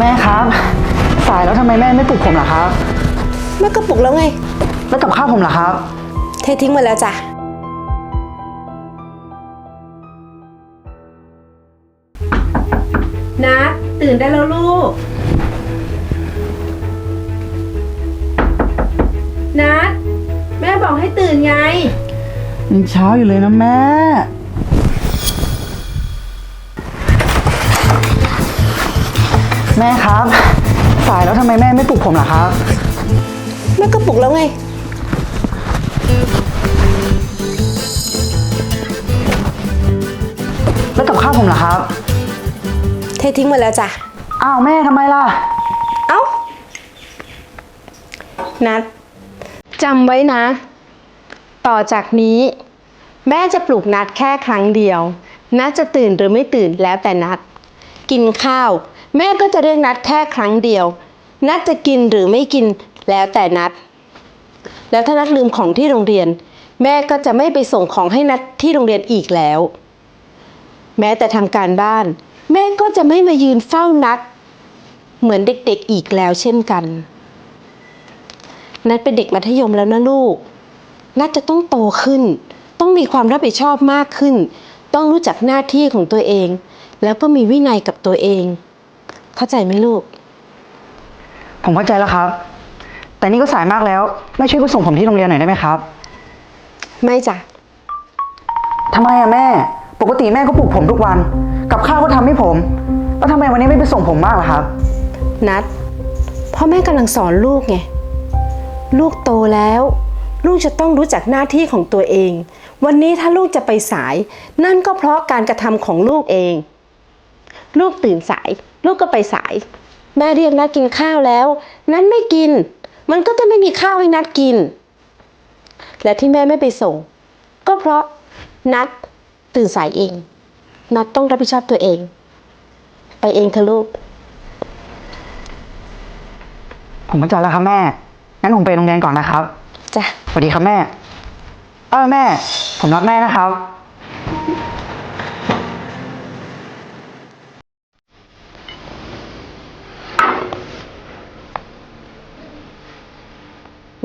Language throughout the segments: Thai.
แม่ครับ สายแล้วทำไมแม่ไม่ปลุกผมล่ะครับ แม่ก็ปลุกแล้วไง แล้วกับข้าวผมล่ะครับ เททิ้งหมาแล้วจ้ะ นะตื่นได้แล้วลูก นัดแม่บอกให้ตื่นไง ยังเช้าอยู่เลยนะแม่ แม่ครับ สายแล้วทำไมแม่ไม่ปลุกผมล่ะครับ แม่ก็ปลุกแล้วไง แล้วกับข้าวผมล่ะครับ เททิ้งหมาแล้วจ้ะ อ้าวแม่ทำไมล่ะ เอ้า นัดจำไว้นะ ต่อจากนี้ แม่จะปลุกนัดแค่ครั้งเดียว นัดจะตื่นหรือไม่ตื่นแล้วแต่นัด กินข้าว แม่ก็จะเรียกนัดแค่ครั้งเดียว นัดจะกินหรือไม่กินแล้วแต่นัด แล้วถ้านัดลืมของที่โรงเรียน แม่ก็จะไม่ไปส่งของให้นัดที่โรงเรียนอีกแล้ว แม้แต่ทำการบ้าน แม่ก็จะไม่มายืนเฝ้านัด เหมือนเด็กๆอีกแล้วเช่นกัน นัดเป็นเด็กมัธยมแล้วนะลูก นัดจะต้องโตขึ้น ต้องมีความรับผิดชอบมากขึ้น ต้องรู้จักหน้าที่ของตัวเอง แล้วก็มีวินัยกับตัวเอง เข้าใจไหมลูก ผมเข้าใจแล้วครับ แต่นี่ก็สายมากแล้ว แม่ช่วยไปส่งผมที่โรงเรียนหน่อยได้ไหมครับไม่จ้ะทำไมอะแม่ ปกติแม่ก็ปลุกผมทุกวัน กับข้าวก็ทำให้ผม แล้วทำไมวันนี้ไม่ไปส่งผมบ้างล่ะครับ นัดเพ่อแม่กำลังสอนลูกไง ลูกโตแล้ว ลูกจะต้องรู้จักหน้าที่ของตัวเอง วันนี้ถ้าลูกจะไปสาย นั่นก็เพราะการกระทำของลูกเอง ลูกตื่นสาย ลูกก็ไปสาย แม่เรียกนัดกินข้าวแล้ว นัดไม่กิน มันก็จะไม่มีข้าวให้นัดกิน และที่แม่ไม่ไปส่ง ก็เพราะนัดตื่นสายเอง นัดต้องรับผิดชอบตัวเอง ไปเองเถอะลูก ผมเข้าใจแล้วครับแม่ งั้นผมไปโรงเรียนก่อนนะครับ จ้ะ สวัสดีครับแม่ เออแม่ ผมรักแม่นะครับ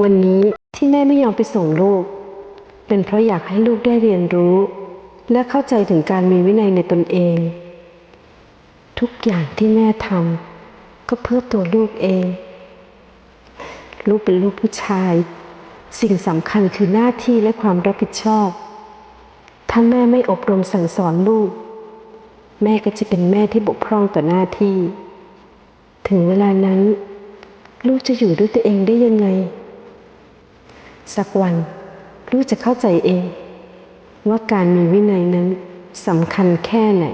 วันนี้ที่แม่ไม่ยอมไปส่งลูก เป็นเพราะอยากให้ลูกได้เรียนรู้ และเข้าใจถึงการมีวินัยในตนเอง ทุกอย่างที่แม่ทำก็เพื่อตัวลูกเอง ลูกเป็นลูกผู้ชาย สิ่งสำคัญคือหน้าที่และความรับผิดชอบ ถ้าแม่ไม่อบรมสั่งสอนลูก แม่ก็จะเป็นแม่ที่บกพร่องต่อหน้าที่ ถึงเวลานั้น ลูกจะอยู่ด้วยตัวเองได้ยังไง สักวันลูกจะเข้าใจเอง ว่าการมีวินัยนั้นสำคัญแค่ไหน